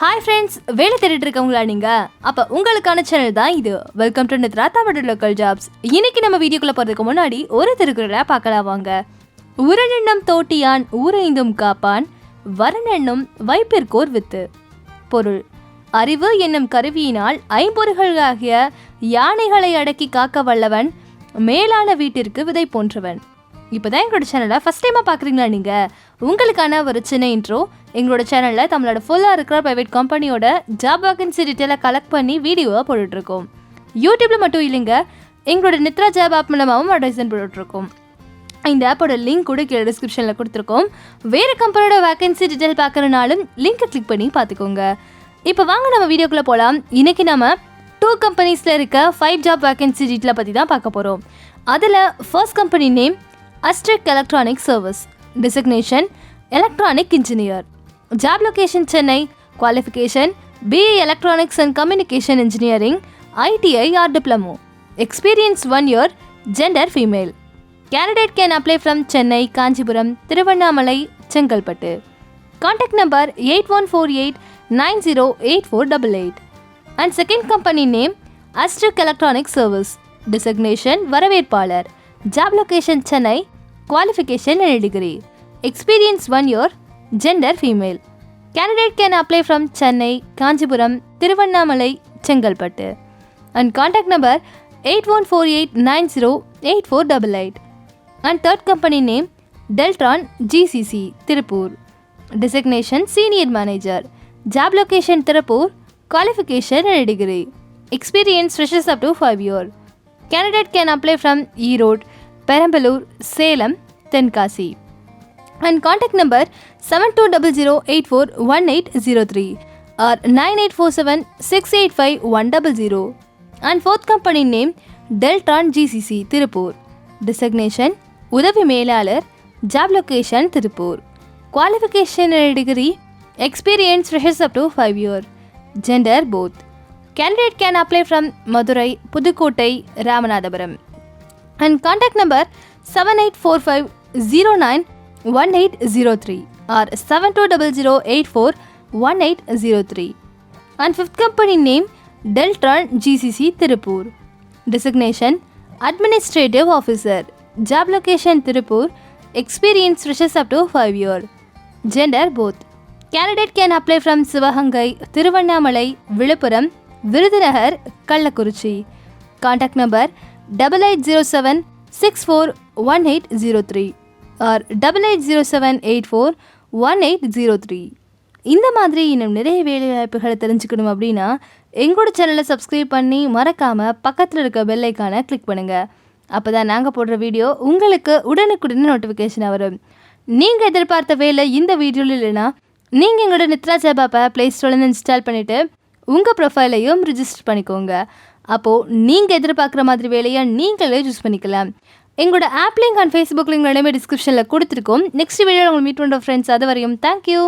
Hi friends வேலை தேடிட்டு இருக்கவங்களா நீங்க? அப்ப உங்களுக்கான சேனல் தான் இது. Welcome to Nithra local jobs இன்னைக்கு நம்ம வீடியோக்குள்ள போறதுக்கு முன்னாடி ஒரு திருக்குறளை பார்க்கலாம் வாங்க. உரனெண்ணம் தோட்டியான் ஊரைந்தும் காப்பான். வரனெண்ணும் வைப்பிற்கோர் வித்து. பொருள். அறிவு என்னும் கருவியினால் ஐம்பொறிகளாகிய யானைகளை அடக்கி காக்க வல்லவன். மேலான வீட்டிற்கு விதை போன்றவன். இப்போ தான் எங்களோட சேனலை ஃபஸ்ட் டைமாக பார்க்குறீங்களா நீங்கள் உங்களுக்கான ஒரு சின்ன இன்ட்ரோ எங்களோட சேனலில் தமிழோட ஃபுல்லாக இருக்கிற ப்ரைவேட் கம்பெனியோட ஜாப் வேகன்சி டீட்டெயிலை கலெக்ட் பண்ணி வீடியோவாக போட்டுட்ருக்கோம். யூடியூப்பில் மட்டும் இல்லைங்க எங்களோட நித்ரா ஜாப் ஆப் மூலமாகவும் அட்வைசன் போட்டுட்ருக்கோம். இந்த ஆப்போட லிங்க் கூட கீழே டிஸ்கிரிப்ஷனில் கொடுத்துருக்கோம். வேறு கம்பெனியோட வேகன்சி டீட்டெயில் பார்க்குறனாலும் லிங்கை கிளிக் பண்ணி பார்த்துக்கோங்க இப்போ வாங்க நம்ம வீடியோக்குள்ளே போகலாம் இன்றைக்கி நம்ம டூ கம்பெனிஸில் இருக்க ஃபைவ் ஜாப் வேகன்சி டீட்டெயிலை பற்றி தான் பார்க்க போகிறோம் அதில் first company name Astrik electronic service designation electronic engineer job location Chennai qualification BA electronics and communication engineering ITI or diploma experience one year gender female candidate can apply from Chennai Kanchipuram Tiruvannamalai Chengalpattu contact number eight one four eight nine zero eight four double eight and second company name Astrik electronic service designation வரவேற்பாளர் job location Chennai qualification and degree, experience 1 year, gender female. Candidate can apply from Chennai, Kanchipuram, Tiruvannamalai, Chengalpattu. And contact number 8148908488. And third company name Deltron GCC, Tirupur. Designation Senior Manager. Job location Tirupur. Qualification and degree. Experience freshes up to 5 year. Candidate can apply from E Road. Perambalur Salem Tenkasi. And contact number seven two double zero eight four one eight zero three or nine eight four seven six eight five one double zero and fourth company name Deltron GCC Tiruppur designation உதவி மேலாளர் job location Tiruppur qualification degree experience freshers up to five year candidate can apply from Madurai Pudukkottai Ramanathapuram and contact number seven eight four five zero nine one eight zero three or seven two double zero eight four one eight zero three and fifth company name Deltron GCC Tiruppur designation administrative officer job location Tiruppur experience stretches up to five year gender both candidate can apply from Sivaganga Tiruvannamalai Viluppuram Virudhunagar Kallakurichi contact number double eight zero seven six four one eight zero three or double eight zero seven eight four one eight zero three இந்த மாதிரி இன்னும் நிறைய வேலைவாய்ப்புகளை தெரிஞ்சுக்கணும் அப்படின்னா எங்களோட சேனலை subscribe பண்ணி மறக்காமல் பக்கத்தில் இருக்க பெல்லைக்கான கிளிக் பண்ணுங்கள் அப்போ தான் நாங்கள் போடுற வீடியோ உங்களுக்கு உடனுக்குடனே நோட்டிஃபிகேஷன் வரும். நீங்கள் எதிர்பார்த்த வேலை இந்த வீடியோவில் இல்லைன்னா நீங்கள் எங்களோட நித்ரா ஜாப் ஆப்பை ப்ளே ஸ்டோர்லேருந்து இன்ஸ்டால் பண்ணிவிட்டு உங்கள் ப்ரொஃபைலையும் ரிஜிஸ்டர் பண்ணிக்கோங்க. அப்போது நீங்கள் எதிர்பார்க்குற மாதிரி வேலையை நீங்களே சூஸ் பண்ணிக்கலாம். எங்களோட app link and Facebook link எல்லாமே டிஸ்கிரிப்ஷனில் கொடுத்துருக்கோம். நெக்ஸ்ட் வீடியோவில் உங்களை மீட் பண்ணுற ஃப்ரெண்ட்ஸ் அது வரையும் தேங்க்யூ